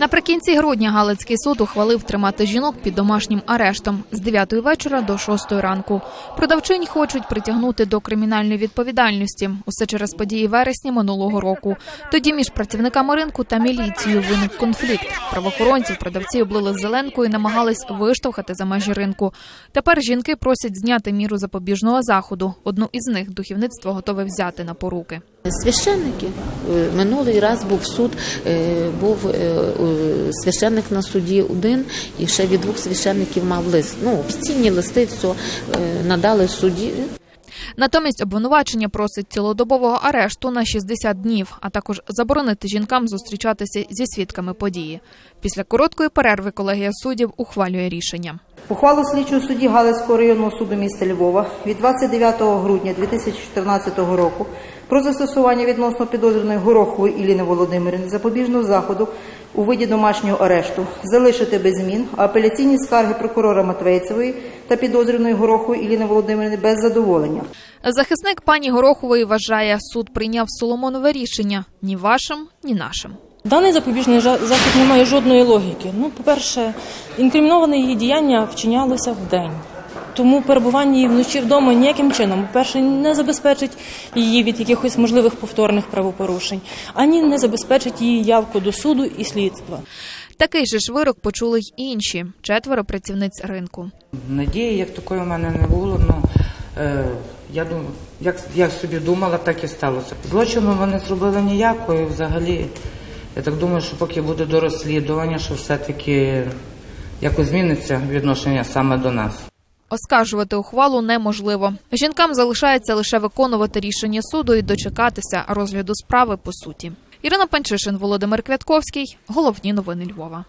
Наприкінці грудня Галицький суд ухвалив тримати жінок під домашнім арештом з 9 вечора до 6 ранку. Продавчинь хочуть притягнути до кримінальної відповідальності. Усе через події вересня минулого року. Тоді між працівниками ринку та міліцією виник конфлікт. Правоохоронців продавці облили зеленкою і намагались виштовхати за межі ринку. Тепер жінки просять зняти міру запобіжного заходу. Одну із них духовництво готове взяти на поруки. Священники. Е, Минулий раз був суд, е, був е, священник на суді один, і ще від двох священників мав лист. Ну, офіційні листи, все надали судді. Натомість обвинувачення просить цілодобового арешту на 60 днів, а також заборонити жінкам зустрічатися зі свідками події. Після короткої перерви колегія суддів ухвалює рішення. Ухвалу слідчого судді Галицького районного суду міста Львова від 29 грудня 2014 року про застосування відносно підозрюваної Горохової Іліни Володимирівни запобіжного заходу у виді домашнього арешту залишити без змін, а апеляційні скарги прокурора Матвейцевої та підозрюваної Горохової Іліни Володимирівни без задоволення. Захисник пані Горохової вважає, суд прийняв Соломонове рішення ні вашим, ні нашим. Даний запобіжний захід не має жодної логіки. Ну, по-перше, інкриміноване її діяння вчинялося вдень. Тому перебування її вночі вдома ніяким чином, по-перше, не забезпечить її від якихось можливих повторних правопорушень, ані не забезпечить її явку до суду і слідства. Такий же ж вирок почули й інші четверо працівниць ринку. Надії, як такої в мене не було. Ну, е, я думаю, як я собі думала, так і сталося. Злочину вони зробили ніякого. і Взагалі, я так думаю, що поки буде до розслідування, що все-таки якось зміниться відношення саме до нас. Оскаржувати ухвалу неможливо. Жінкам залишається лише виконувати рішення суду і дочекатися розгляду справи по суті. Ірина Панчишин, Володимир Квятковський. Головні новини Львова.